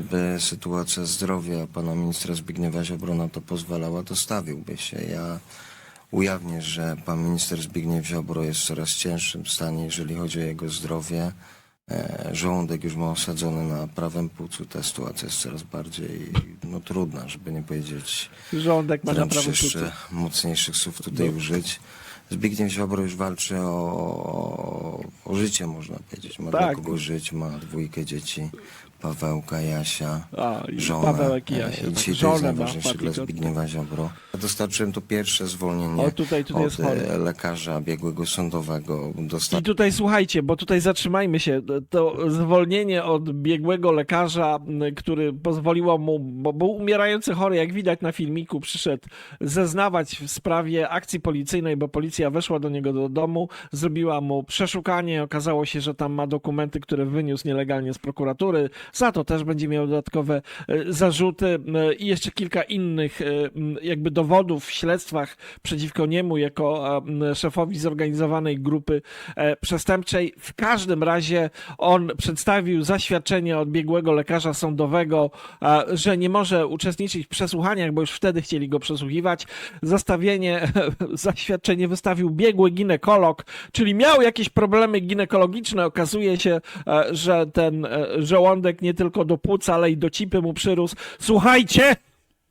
gdyby sytuacja zdrowia pana ministra Zbigniewa Ziobro na to pozwalała, to stawiłby się. Ja ujawnię, że pan minister Zbigniew Ziobro jest w coraz cięższym stanie, jeżeli chodzi o jego zdrowie. E, Żołądek już ma osadzony na prawym płucu. Ta sytuacja jest coraz bardziej no, trudna, żeby nie powiedzieć Rządek ma na prawym jeszcze płucu. mocniejszych słów tutaj użyć. Zbigniew Ziobro już walczy o, o życie, można powiedzieć. Ma Tak. dla kogo żyć, ma dwójkę dzieci, Pawełka, Jasia, A, i żonę. Pawełek i E, Jasia, dzisiaj to Żonę jest ma, najważniejsze dla Patryk, Zbigniewa Ziobro. Dostarczyłem tu pierwsze zwolnienie O, tutaj- tutaj jest od chory. e, lekarza biegłego sądowego. I Dostarczyłem tutaj słuchajcie, bo tutaj zatrzymajmy się. To zwolnienie od biegłego lekarza, m, który pozwoliło mu, bo był umierający chory, jak widać na filmiku, przyszedł zeznawać w sprawie akcji policyjnej, bo policja weszła do niego do domu, zrobiła mu przeszukanie. Okazało się, że tam ma dokumenty, które wyniósł nielegalnie z prokuratury. Za to też będzie miał dodatkowe e, zarzuty i jeszcze kilka innych e, jakby dowodów w śledztwach przeciwko niemu jako szefowi zorganizowanej grupy e, przestępczej. W każdym razie on przedstawił zaświadczenie od biegłego lekarza sądowego, że nie może uczestniczyć w przesłuchaniach, bo już wtedy chcieli go przesłuchiwać. Zastawienie, zaświadczenie wystawił biegły ginekolog, czyli miał jakieś problemy ginekologiczne. Okazuje się, że ten żołądek nie tylko do płuc, ale i do cipy mu przyrósł. Słuchajcie!